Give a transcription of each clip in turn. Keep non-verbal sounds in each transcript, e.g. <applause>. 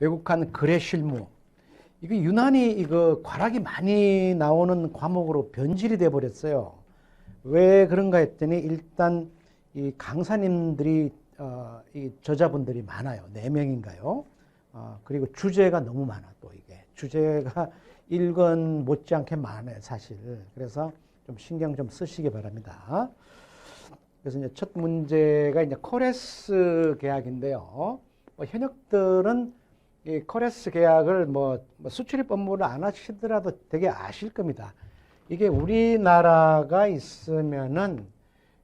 외국한 거래 실무. 이거 유난히 이거 과락이 많이 나오는 과목으로 변질이 돼 버렸어요. 왜 그런가 했더니 일단 이 강사님들이 어, 이 저자분들이 많아요. 네 명인가요? 어, 그리고 주제가 너무 많아 또 이게 주제가 일권 못지않게 많아요 사실. 그래서 좀 신경 좀 쓰시기 바랍니다. 그래서 이제 첫 문제가 이제 코레스 계약인데요. 뭐 현역들은 이 코레스 계약을 뭐, 뭐 수출입 업무를 안 하시더라도 되게 아실 겁니다. 이게 우리나라가 있으면은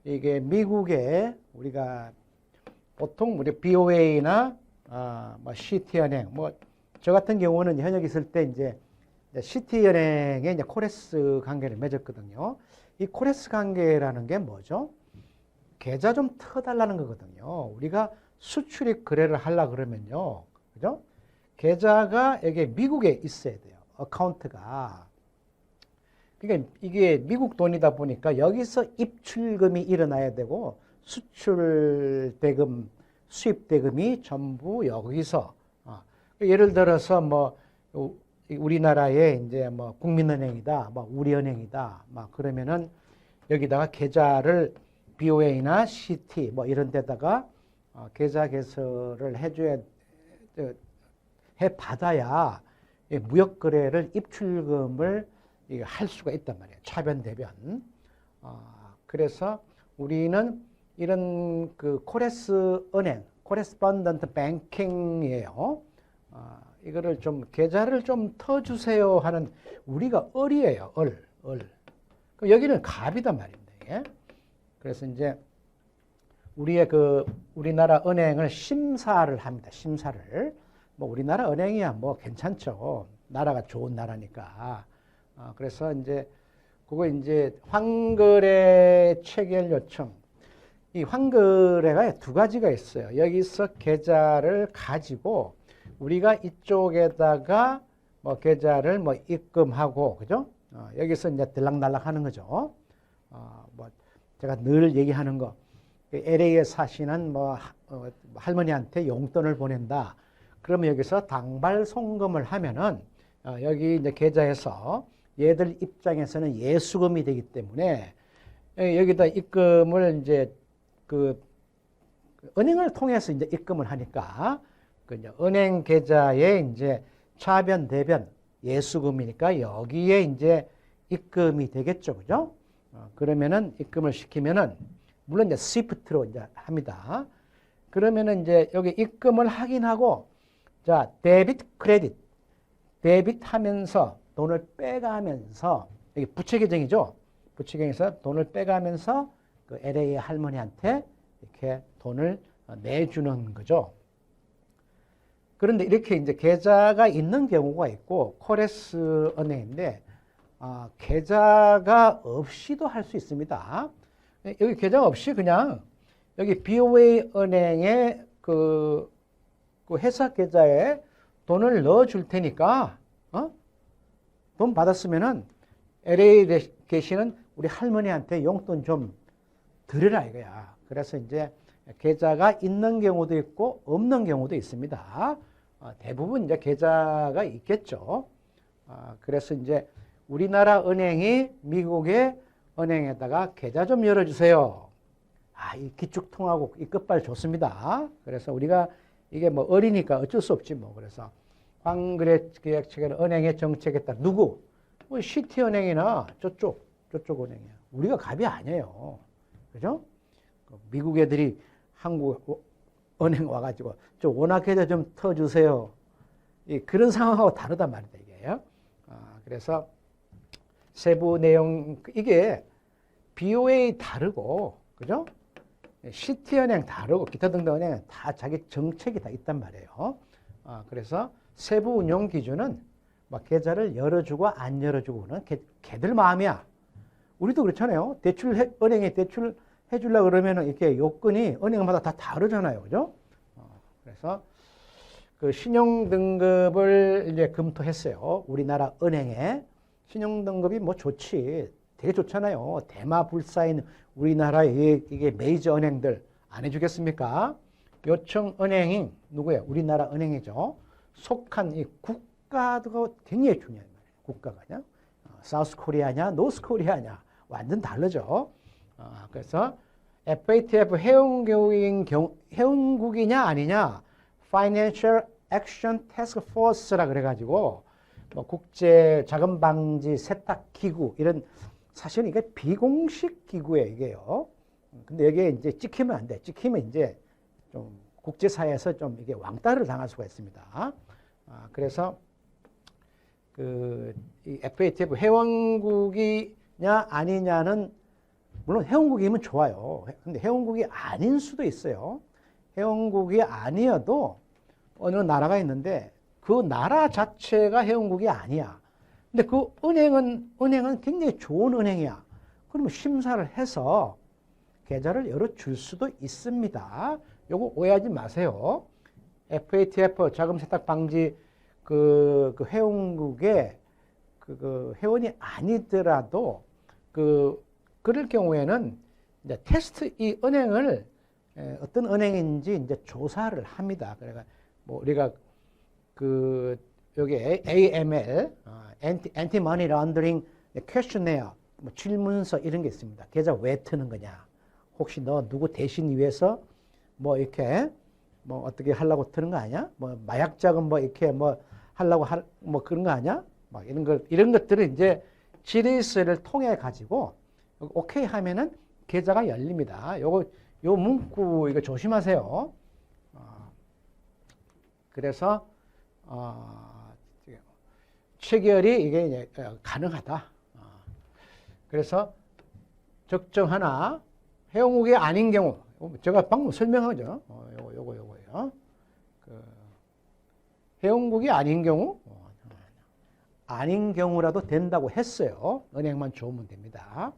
이게 미국에 우리가 보통 우리 BOA나 아, 뭐 시티은행 뭐 저 같은 경우는 현역 있을 때 이제 시티은행에 이제 코레스 관계를 맺었거든요. 이 코레스 관계라는 게 뭐죠? 계좌 좀 터달라는 거거든요. 우리가 수출입 거래를 하려 그러면요. 그죠? 계좌가 여기 미국에 있어야 돼요. 어카운트가. 그러니까 이게 미국 돈이다 보니까 여기서 입출금이 일어나야 되고 수출 대금, 수입 대금이 전부 여기서 어. 예를 들어서 뭐 우리나라의 이제 뭐 국민은행이다, 뭐 우리은행이다, 막 그러면은 여기다가 계좌를 BOA나 CT 뭐 이런 데다가 어, 계좌 개설을 해줘야 해 받아야 무역 거래를 입출금을 할 수가 있단 말이에요. 차변 대변. 어, 그래서 우리는 이런 그 코레스 은행, 코레스펀던트 뱅킹이에요. 어, 이거를 좀 계좌를 좀 터주세요 하는 우리가 을이에요. 을, 을. 여기는 갑이단 말입니다. 이게. 그래서 이제 우리의 그 우리나라 은행을 심사를 합니다. 심사를. 뭐 우리나라 은행이야 뭐 괜찮죠. 나라가 좋은 나라니까. 어, 그래서 이제 그거 이제 환거래 체결 요청. 이 환거래가 두 가지가 있어요. 여기서 계좌를 가지고 우리가 이쪽에다가 뭐 계좌를 뭐 입금하고 그죠? 어, 여기서 이제 들락날락 하는 거죠. 어, 뭐 제가 늘 얘기하는 거. LA에 사시는 뭐 어, 할머니한테 용돈을 보낸다. 그러면 여기서 당발 송금을 하면은 어, 여기 이제 계좌에서 얘들 입장에서는 예수금이 되기 때문에 여기다 입금을 이제 그 은행을 통해서 이제 입금을 하니까 그 이제 은행 계좌에 이제 차변 대변 예수금이니까 여기에 이제 입금이 되겠죠, 그죠? 어, 그러면은 입금을 시키면은 물론 이제 스위프트로 이제 합니다. 그러면은 이제 여기 입금을 확인하고 자 데빗 크레딧 데빗 하면서 돈을 빼가면서 여기 부채 계정이죠. 부채 계정에서 돈을 빼가면서 그 LA 할머니한테 이렇게 돈을 내주는 거죠. 그런데 이렇게 이제 계좌가 있는 경우가 있고 코레스 은행인데 어, 계좌가 없이도 할 수 있습니다. 여기 계좌 없이 그냥 여기 BOA 은행의 그, 그 회사 계좌에 돈을 넣어 줄 테니까 어? 돈 받았으면은 LA에 계시는 우리 할머니한테 용돈 좀 드려라 이거야. 그래서 이제 계좌가 있는 경우도 있고 없는 경우도 있습니다. 어, 대부분 이제 계좌가 있겠죠. 어, 그래서 이제 우리나라 은행이 미국의 은행에다가 계좌 좀 열어주세요. 아, 이 기축통하고 이 끝발 좋습니다. 그래서 우리가 이게 뭐 어리니까 어쩔 수 없지 뭐. 그래서 황거래 계약 체결 은행의 정책에 따라 누구? 뭐 시티은행이나 저쪽, 저쪽 은행이야. 우리가 갑이 아니에요. 그죠? 그 미국 애들이 한국 은행 와가지고 저 원화 계좌 좀 터주세요. 그런 상황하고 다르단 말이다 이게. 아, 그래서 세부 내용 이게 BOA 다르고 그죠? 시티은행 다르고 기타 등등 은행은 다 자기 정책이 다 있단 말이에요. 아, 그래서 세부 운용 기준은 막 계좌를 열어주고 안 열어주고는 걔, 걔들 마음이야. 우리도 그렇잖아요. 대출 해, 은행에 대출 해주려 그러면 이렇게 요건이 은행마다 다 다르잖아요. 그죠? 어, 그래서 그 신용 등급을 이제 검토했어요. 우리나라 은행에 신용 등급이 뭐 좋지. 되게 좋잖아요. 대마 불사인 우리나라의 이게 메이저 은행들 안 해주겠습니까? 요청 은행이 누구예요? 우리나라 은행이죠. 속한 이 국가가 굉장히 중요한 말이에요. 국가가냐, 어, 사우스 코리아냐, 노스 코리아냐 완전 다르죠. 어, 그래서 FATF 해운교인 경, 해운국이냐 아니냐, Financial Action Task Force라 그래가지고 뭐 국제 자금 방지 세탁 기구 이런 사실은 이게 비공식 기구예요. 근데 여기에 이제 찍히면 안 돼. 찍히면 이제 좀 국제사회에서 좀 이게 왕따를 당할 수가 있습니다. 아, 그래서 그이 FATF 회원국이냐 아니냐는 물론 회원국이면 좋아요. 근데 회원국이 아닌 수도 있어요. 회원국이 아니어도 어느 나라가 있는데 그 나라 자체가 회원국이 아니야. 근데 그 은행은 은행은 굉장히 좋은 은행이야. 그러면 심사를 해서 계좌를 열어줄 수도 있습니다. 요거 오해하지 마세요. FATF 자금 세탁 방지 그, 그 회원국에 그, 그 회원이 아니더라도 그 그럴 경우에는 이제 테스트 이 은행을 에, 어떤 은행인지 이제 조사를 합니다. 그러니까 뭐 우리가 그 여기 AML 엔티 머니 런더링 퀘스천네어 뭐 질문서 이런 게 있습니다. 계좌 왜 트는 거냐? 혹시 너 누구 대신 위해서 뭐 이렇게 뭐 어떻게 하려고 트는 거 아니야? 뭐 마약 자금 뭐 이렇게 뭐 하려고 할 뭐 그런 거 아니야? 막 이런 것 이런 것들을 이제 질의서를 통해 가지고 오케이 하면은 계좌가 열립니다. 요거 요 문구 이거 조심하세요. 어, 그래서 어, 체결이 이게 어, 가능하다. 어, 그래서 적정하나 회원국이 아닌 경우 제가 방금 설명하죠. 어, 요거 요거 요거요. 그 회원국이 아닌 경우 어, 아닌 경우라도 된다고 했어요. 은행만 좋으면 됩니다.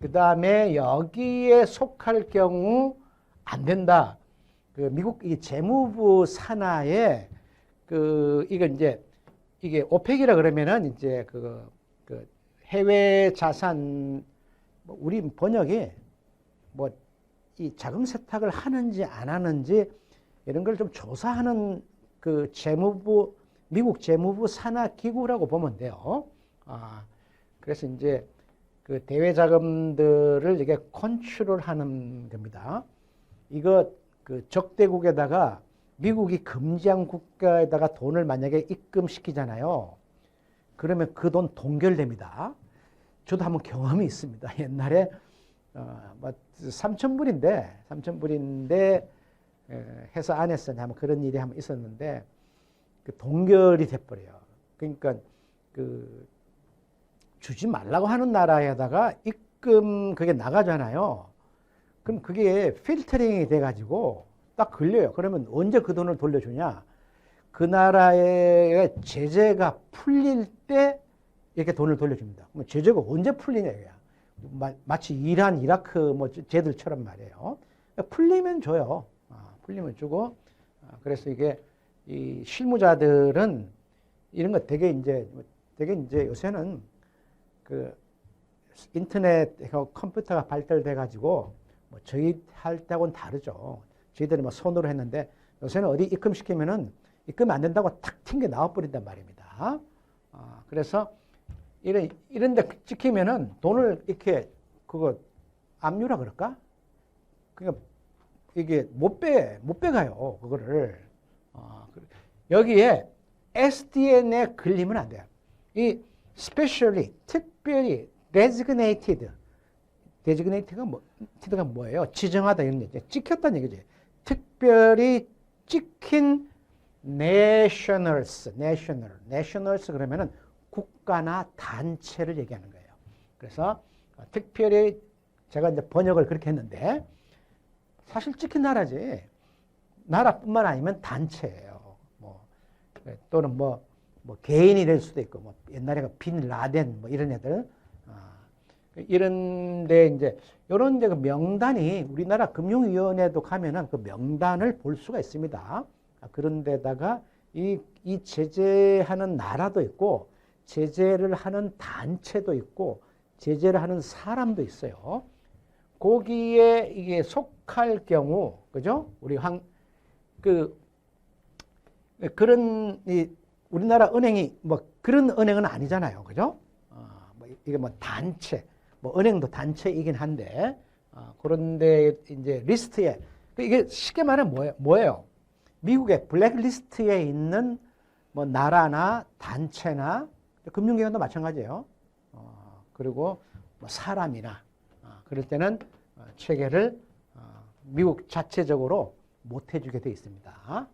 그 다음에 여기에 속할 경우 안 된다. 그 미국 이 재무부 산하에 그 이거 이제 이게 오펙이라 그러면은 이제 그, 그 해외 자산 뭐 우리 번역이 뭐 이 자금 세탁을 하는지 안 하는지 이런 걸 좀 조사하는 그 재무부 미국 재무부 산하 기구라고 보면 돼요. 아 그래서 이제 그 대외 자금들을 이게 컨트롤하는 겁니다. 이거 그 적대국에다가 미국이 금지한 국가에다가 돈을 만약에 입금시키잖아요. 그러면 그 돈 동결됩니다. 저도 한번 경험이 있습니다. <laughs> 옛날에 어, 뭐 3천 불인데 3천 불인데 회사 안에서 한번 그런 일이 한번 있었는데 그 동결이 돼버려요. 그러니까 그 주지 말라고 하는 나라에다가 입금 그게 나가잖아요. 그럼 그게 필터링이 돼가지고 딱 걸려요. 그러면 언제 그 돈을 돌려주냐? 그 나라의 제재가 풀릴 때 이렇게 돈을 돌려줍니다. 그럼 제재가 언제 풀리냐 이거야. 마치 이란, 이라크 뭐 쟤들처럼 말이에요. 풀리면 줘요. 아, 풀리면 주고. 아, 그래서 이게 이 실무자들은 이런 거 되게 이제 되게 이제 요새는 그 인터넷 컴퓨터가 발달돼 가지고 뭐 저희 할 때하고는 다르죠. 저희들이 뭐 손으로 했는데 요새는 어디 입금시키면은 입금 안 된다고 탁 튕겨 나와버린단 말입니다. 아, 그래서 이런, 이런 데 찍히면은 돈을 이렇게 그거 압류라 그럴까? 그러니까 이게 못 빼, 못 빼가요. 그거를. 아, 여기에 SDN에 걸리면 안 돼요. 이 specially, 특별히 designated, designated가 뭐, 가 뭐예요? 지정하다 이런 얘기 찍혔다는 얘기지. 특별히 찍힌 nationals, national, nationals 그러면은 국가나 단체를 얘기하는 거예요. 그래서 특별히 제가 이제 번역을 그렇게 했는데 사실 찍힌 나라지 나라뿐만 아니면 단체예요. 뭐 또는 뭐, 뭐 개인이 될 수도 있고 뭐 옛날에 빈 라덴 뭐 이런 애들 아, 이런데 이제 이런 데그 명단이 우리나라 금융위원회도 가면은 그 명단을 볼 수가 있습니다. 아, 그런 데다가 이, 이 제재하는 나라도 있고 제재를 하는 단체도 있고 제재를 하는 사람도 있어요. 거기에 이게 속할 경우, 그죠? 우리 황, 그, 그런 이 우리나라 은행이 뭐 그런 은행은 아니잖아요, 그죠? 어, 뭐 이게 뭐 단체, 뭐 은행도 단체이긴 한데 어, 그런데 이제 리스트에 그 이게 쉽게 말하면 뭐예요? 뭐예요? 미국의 블랙리스트에 있는 뭐 나라나 단체나 금융기관도 마찬가지예요. 어, 그리고 뭐 사람이나 어, 그럴 때는 어, 체계를 어, 미국 자체적으로 못 해주게 돼 있습니다.